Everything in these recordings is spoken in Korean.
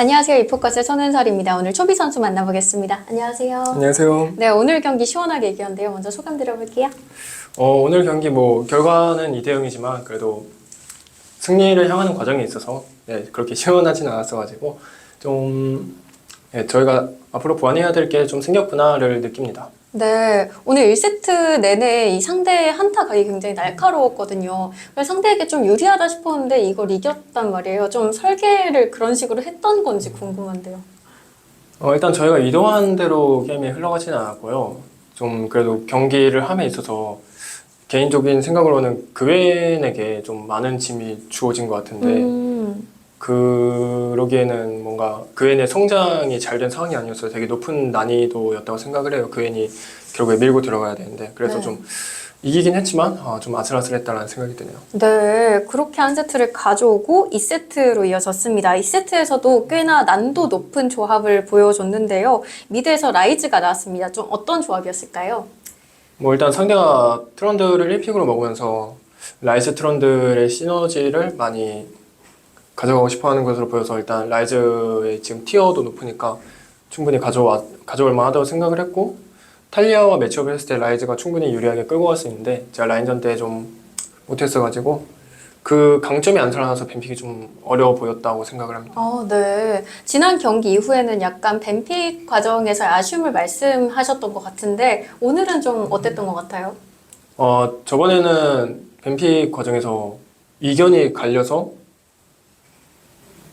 안녕하세요. 이포커스의 손은설입니다. 오늘 초비 선수 만나보겠습니다. 안녕하세요. 안녕하세요. 네, 오늘 경기 시원하게 이겼는데요. 먼저 소감 들어볼게요. 어, 오늘 경기 뭐 결과는 2대 0이지만 그래도 승리를 향하는 과정에 있어서 네, 그렇게 시원하지는 않았어가지고 좀 네, 저희가 앞으로 보완해야 될 게 좀 생겼구나를 느낍니다. 네, 오늘 1세트 내내 이 상대의 한타 각이 굉장히 날카로웠거든요. 그래서 상대에게 좀 유리하다 싶었는데 이걸 이겼단 말이에요. 좀 설계를 그런 식으로 했던 건지 궁금한데요. 어, 일단 저희가 의도한 대로 게임이 흘러가지는 않았고요. 좀 그래도 경기를 함에 있어서 개인적인 생각으로는 그웬에게 좀 많은 짐이 주어진 것 같은데 음, 그러기에는 뭔가 그웬의 성장이 잘 된 상황이 아니었어요. 되게 높은 난이도였다고 생각을 해요. 그웬이 결국에 밀고 들어가야 되는데 그래서 네. 좀 이기긴 했지만 아, 좀 아슬아슬했다는 생각이 드네요. 네, 그렇게 한 세트를 가져오고 2세트로 이어졌습니다. 2세트에서도 꽤나 난도 높은 조합을 보여줬는데요. 미드에서 라이즈가 나왔습니다. 좀 어떤 조합이었을까요? 뭐 일단 상대가 트런드를 1픽으로 먹으면서 라이즈 트런드의 시너지를 많이 가져가고 싶어 하는 것으로 보여서 일단 라이즈의 지금 티어도 높으니까 충분히 가져와 가져올 만하다고 생각을 했고 탈리아와 매치업을 했을 때 라이즈가 충분히 유리하게 끌고 갈 수 있는데 제가 라인전 때 좀 못했어가지고 그 강점이 안 살아나서 뱀픽이 좀 어려워 보였다고 생각을 합니다. 어, 네. 지난 경기 이후에는 약간 뱀픽 과정에서 아쉬움을 말씀하셨던 것 같은데 오늘은 좀 어땠던 것 같아요? 어, 저번에는 뱀픽 과정에서 이견이 갈려서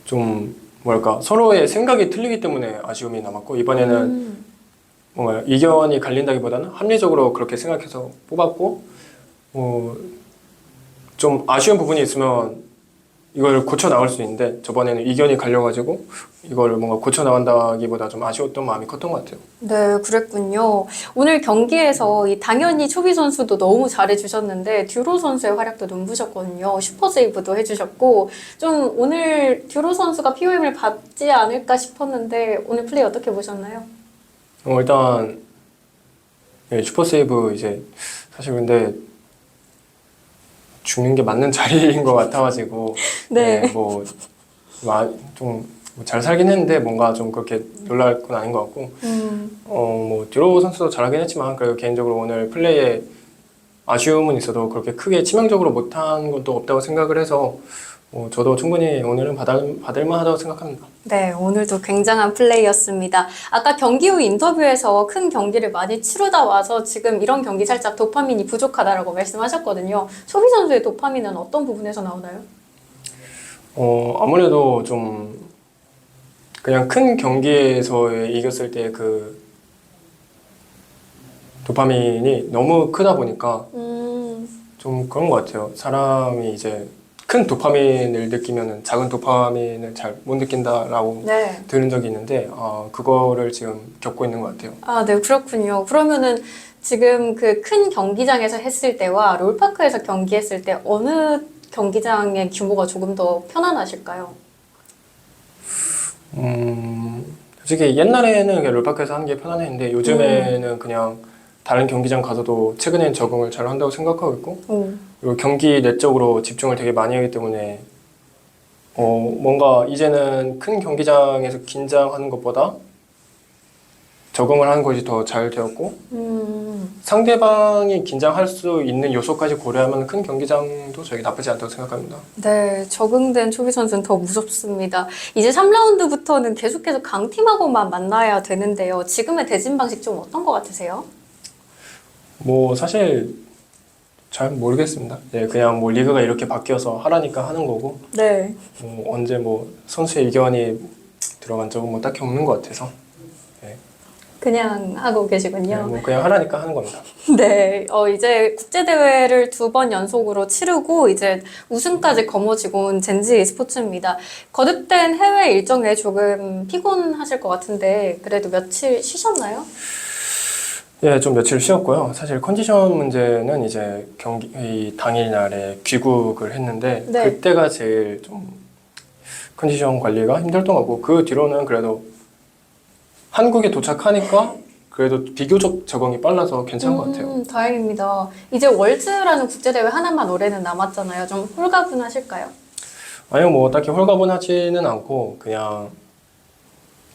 좀 뭐랄까 서로의 생각이 틀리기 때문에 아쉬움이 남았고 이번에는 음, 뭔가 이견이 갈린다기보다는 합리적으로 그렇게 생각해서 뽑았고 뭐 좀 아쉬운 부분이 있으면 이걸 고쳐 나갈 수 있는데 저번에는 이견이 갈려가지고 이걸 뭔가 고쳐 나간다기보다 좀 아쉬웠던 마음이 컸던 것 같아요. 네, 그랬군요. 오늘 경기에서 이 당연히 초비 선수도 너무 잘해주셨는데 듀로 선수의 활약도 눈부셨거든요. 슈퍼 세이브도 해주셨고 좀 오늘 듀로 선수가 POM을 받지 않을까 싶었는데 오늘 플레이 어떻게 보셨나요? 어, 일단 예, 슈퍼 세이브 이제 사실 근데 죽는 게 맞는 자리인 것 같아가지고. 네. 뭐좀 잘 살긴 했는데 뭔가 좀 그렇게 놀랄 건 아닌 것 같고. 음, 어뭐 듀로 선수도 잘하긴 했지만 그래도 개인적으로 오늘 플레이에 아쉬움은 있어도 그렇게 크게 치명적으로 못한 것도 없다고 생각을 해서 뭐 저도 충분히 오늘은 받을, 받을 만하다고 생각합니다. 네, 오늘도 굉장한 플레이였습니다. 아까 경기 후 인터뷰에서 큰 경기를 많이 치르다 와서 지금 이런 경기 살짝 도파민이 부족하다라고 말씀하셨거든요. 초비 선수의 도파민은 어떤 부분에서 나오나요? 어, 아무래도 좀 그냥 큰 경기에서 이겼을 때 그 도파민이 너무 크다 보니까 음, 좀 그런 것 같아요. 사람이 이제 큰 도파민을 느끼면은 작은 도파민을 잘 못 느낀다라고 네. 들은 적이 있는데 어, 그거를 지금 겪고 있는 것 같아요. 아, 네, 그렇군요. 그러면은 지금 그 큰 경기장에서 했을 때와 롤파크에서 경기했을 때 어느 경기장의 규모가 조금 더 편안하실까요? 음, 솔직히 옛날에는 그냥 롤파크에서 하는 게 편안했는데 요즘에는 그냥 다른 경기장 가서도 최근엔 적응을 잘 한다고 생각하고 있고 오. 그리고 경기 내적으로 집중을 되게 많이 하기 때문에 어, 뭔가 이제는 큰 경기장에서 긴장하는 것보다 적응을 하는 것이 더 잘 되었고 음, 상대방이 긴장할 수 있는 요소까지 고려하면 큰 경기장도 저에게 나쁘지 않다고 생각합니다. 네, 적응된 초비 선수는 더 무섭습니다. 이제 3라운드부터는 계속해서 강팀하고만 만나야 되는데요. 지금의 대진 방식 좀 어떤 것 같으세요? 뭐 사실 잘 모르겠습니다. 예, 그냥 뭐 리그가 이렇게 바뀌어서 하라니까 하는 거고 네. 뭐 언제 뭐 선수의 의견이 들어간 적은 뭐 딱히 없는 것 같아서 그냥 하고 예, 계시군요. 뭐 그냥 하라니까 하는 겁니다. 네, 어, 이제 국제대회를 두 번 연속으로 치르고 이제 우승까지 거머쥐고 온 젠지 스포츠입니다. 거듭된 해외 일정에 조금 피곤하실 것 같은데 그래도 며칠 쉬셨나요? 예, 좀 며칠 쉬었고요. 사실 컨디션 문제는 이제 경기 이 당일날에 귀국을 했는데 네. 그때가 제일 좀 컨디션 관리가 힘들던 거고 그 뒤로는 그래도 한국에 도착하니까 그래도 비교적 적응이 빨라서 괜찮은 것 같아요. 음, 다행입니다. 이제 월즈라는 국제대회 하나만 올해는 남았잖아요. 좀 홀가분하실까요? 아니요, 뭐 딱히 홀가분하지는 않고 그냥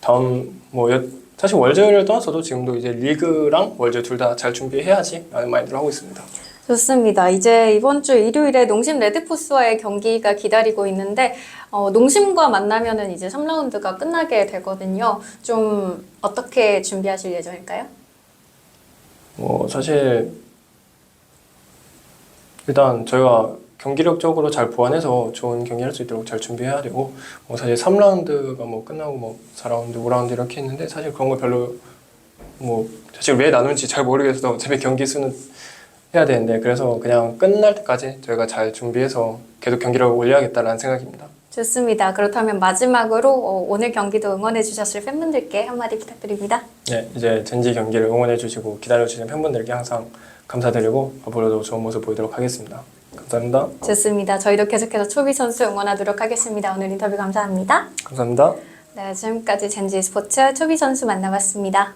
다음 뭐 여- 사실 월즈를 떠나서도 지금도 이제 리그랑 월즈 둘다 잘 준비해야지 라는 마인드로 하고 있습니다. 좋습니다. 이제 이번 주 일요일에 농심 레드포스와의 경기가 기다리고 있는데 어, 농심과 만나면은 이제 3라운드가 끝나게 되거든요. 좀 어떻게 준비하실 예정일까요? 뭐 사실 일단 저희가 경기력적으로 잘 보완해서 좋은 경기 할 수 있도록 잘 준비해야 되고 뭐 사실 3라운드가 뭐 끝나고 뭐 4라운드, 5라운드 이렇게 있는데 사실 그런 거 별로 뭐 사실 왜 나눌지 잘 모르겠어서 어차피 경기 수는 해야 되는데 그래서 그냥 끝날 때까지 저희가 잘 준비해서 계속 경기력을 올려야겠다라는 생각입니다. 좋습니다. 그렇다면 마지막으로 어, 오늘 경기도 응원해 주셨을 팬분들께 한마디 부탁드립니다. 네, 이제 젠지 경기를 응원해 주시고 기다려 주시는 팬분들께 항상 감사드리고 앞으로도 좋은 모습 보이도록 하겠습니다. 감사합니다. 좋습니다. 저희도 계속해서 초비 선수 응원하도록 하겠습니다. 오늘 인터뷰 감사합니다. 감사합니다. 네, 지금까지 젠지 스포츠 초비 선수 만나봤습니다.